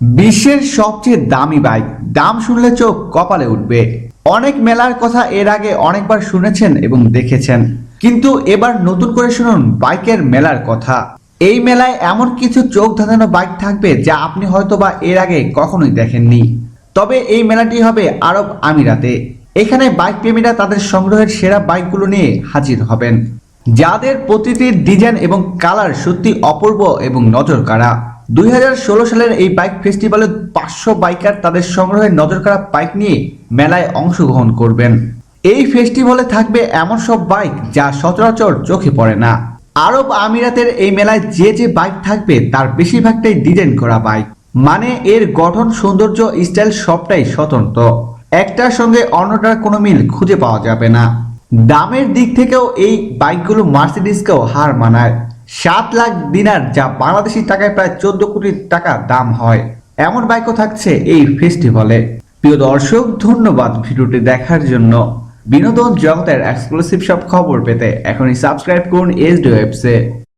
বিশ্বের সবচেয়ে দামি বাইক দাম শুনলে চোখ কপালে উঠবে। অনেক মেলার কথা এর আগে অনেকবার শুনেছেন এবং দেখেছেন। কিন্তু এবার নতুন করে শুনুন বাইকের মেলার কথা। এই মেলায় এমন কিছু চোখ ধাঁধানো বাইক থাকবে যা আপনি হয়তো বা এর আগে কখনোই দেখেননি। তবে এই মেলাটি হবে আরব আমিরাতে। এখানে বাইক প্রেমীরা তাদের সংগ্রহের সেরা বাইকগুলো নিয়ে হাজির হবেন। যাদের প্রতিটি ডিজাইন এবং কালার সত্যি অপূর্ব এবং নজর কাড়া দুই হাজার ষোলো সালের এই বাইক ফেস্টিভ্যালে পাঁচশো বাইকার তাদের সংগ্রহের নজর কাড়া বাইক নিয়ে মেলায় অংশগ্রহণ করবেন। এই ফেস্টিভ্যালে থাকবে এমন সব বাইক যা সচরাচর চোখে পড়ে না। আরব আমিরাতের এই মেলায় যে যে বাইক থাকবে তার বেশিরভাগটাই ডিজাইন করা বাইক। মানে এর গঠন, সৌন্দর্য, স্টাইল সবটাই স্বতন্ত্র। একটার সঙ্গে অন্যটার কোনো মিল খুঁজে পাওয়া যাবে না। দামের দিক থেকেও এই বাইকগুলো মার্সিডিসকেও হার মানায়। সাত লাখ দিনার যা বাংলাদেশি টাকায় প্রায় চোদ্দ কোটি টাকা দাম হয়। এমন বাইকও থাকছে এই ফেস্টিভ্যালে। প্রিয় দর্শক, ধন্যবাদ ভিডিওটি দেখার জন্য। বিনোদন জগতের এক্সক্লুসিভ সব খবর পেতে এখনই সাবস্ক্রাইব করুন এসডি ওয়েবসে